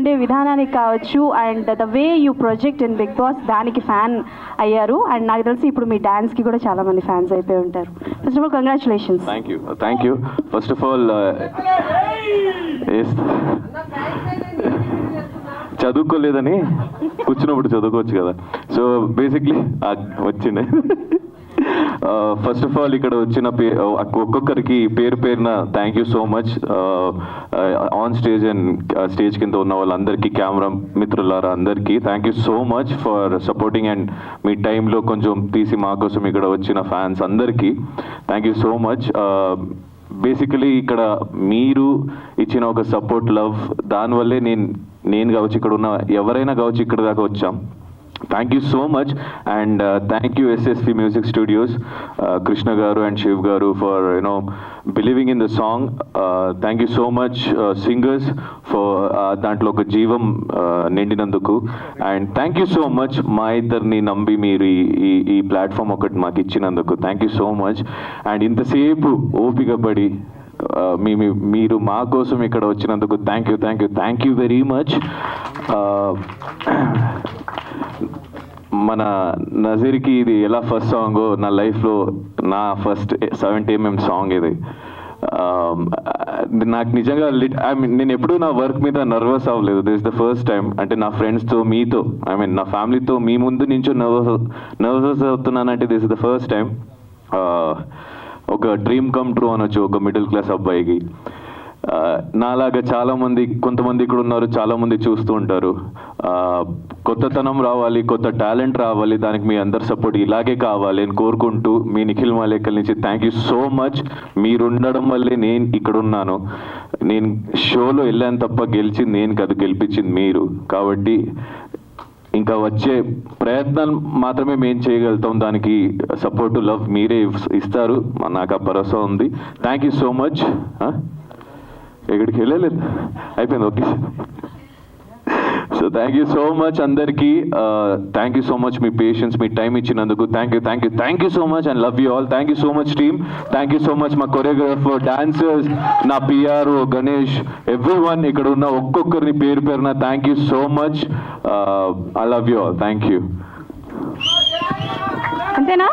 ఉండే విధానానికి కావచ్చు and the way you project in Bigg Boss దానికి ఫ్యాన్ అయ్యారు. అండ్ నాకు తెలిసి ఇప్పుడు మీ డాన్స్కి కూడా చాలా మంది ఫ్యాన్స్ అయిపోయి ఉంటారు. First of all congratulations thank you thank you first of all చదువుకోలేదని కూర్చున్నప్పుడు చదువుకోవచ్చు కదా. సో బేసిక్లీ వచ్చిండే. ఫస్ట్ ఆఫ్ ఆల్ ఇక్కడ వచ్చిన పే uh, ఒక్కొక్కరికి పేరు పేరున thank you so much on stage and stage కింద ఉన్న వాళ్ళందరికీ కెమెరా మిత్రులారా అందరికీ thank you so much for supporting and మీ టైంలో కొంచెం తీసి మా కోసం ఇక్కడ వచ్చిన ఫ్యాన్స్ అందరికీ thank you so much basically ఇక్కడ మీరు ఇచ్చిన ఒక సపోర్ట్ లవ్ దానివల్లే నేను నేను కావచ్చు ఇక్కడ ఉన్న ఎవరైనా కావచ్చు ఇక్కడ దాకా వచ్చాం. Thank you so much and thank you SSP music studios Krishna garu and Shiv garu for you know believing in the song thank you so much singers for దాంట్లో ఒక జీవం నిండినందుకు. And thank you so much మా ఇద్దరిని నమ్మి మీరు ఈ ఈ- platform ఒకటి మాకు ఇచ్చినందుకు. Thank you so much and ఇంతసేపు ఓపిక పడి మీ- మీరు మా కోసం ఇక్కడ వచ్చినందుకు thank you thank you thank you very much మన నజీర్కి ఇది ఎలా ఫస్ట్ సాంగ్ నా లైఫ్లో నా ఫస్ట్ సెవెంటీ ఎంఎం సాంగ్ ఇది. Um, నాకు నిజంగా లిట్ ఐ మీన్ నేను ఎప్పుడూ నా వర్క్ మీద నర్వస్ అవ్వలేదు. దిస్ ద ఫస్ట్ టైం అంటే నా ఫ్రెండ్స్తో మీతో ఐ మీన్ నా ఫ్యామిలీతో మీ ముందు నుంచో నర్వస్ నర్వస్ అవుతున్నానంటే దిస్ ద ఫస్ట్ టైం ఒక డ్రీమ్ కమ్ ట్రూ అనొచ్చు ఒక మిడిల్ క్లాస్ అబ్బాయికి. నాలాగా చాలా మంది కొంతమంది ఇక్కడ ఉన్నారు చాలా మంది చూస్తూ ఉంటారు. కొత్తతనం రావాలి కొత్త టాలెంట్ రావాలి దానికి మీ అందరి సపోర్ట్ ఇలాగే కావాలి అని కోరుకుంటూ మీ నిఖిల్ మాలేకల్ నుంచి థ్యాంక్ యూ సో మచ్ మీరు ఉండడం వల్లే నేను ఇక్కడ ఉన్నాను. నేను షోలో వెళ్ళాను తప్ప గెలిచింది నేను కాదు గెలిపించింది మీరు. కాబట్టి ఇంకా వచ్చే ప్రయత్నం మాత్రమే మేము చేయగలుగుతాం. దానికి సపోర్ట్ లవ్ మీరే ఇస్తారు. నాకు ఆ భరోసా ఉంది. థ్యాంక్ యూ సో మచ్ ఎక్కడికి వెళ్ళలేదు. అయిపోయింది okay. So thank you so much అందరికీ. థ్యాంక్ యూ సో మచ్ మీ పేషెన్స్ మీ టైం ఇచ్చినందుకు. Thank you thank you thank you so much and love you all thank you so much team thank you so much మా choreographer dancers నా PR Ganesh everyone ఇక్కడ ఉన్న ఒక్కొక్కరిని పేరు పేరున thank you so much I love you all thank you అంతేనా?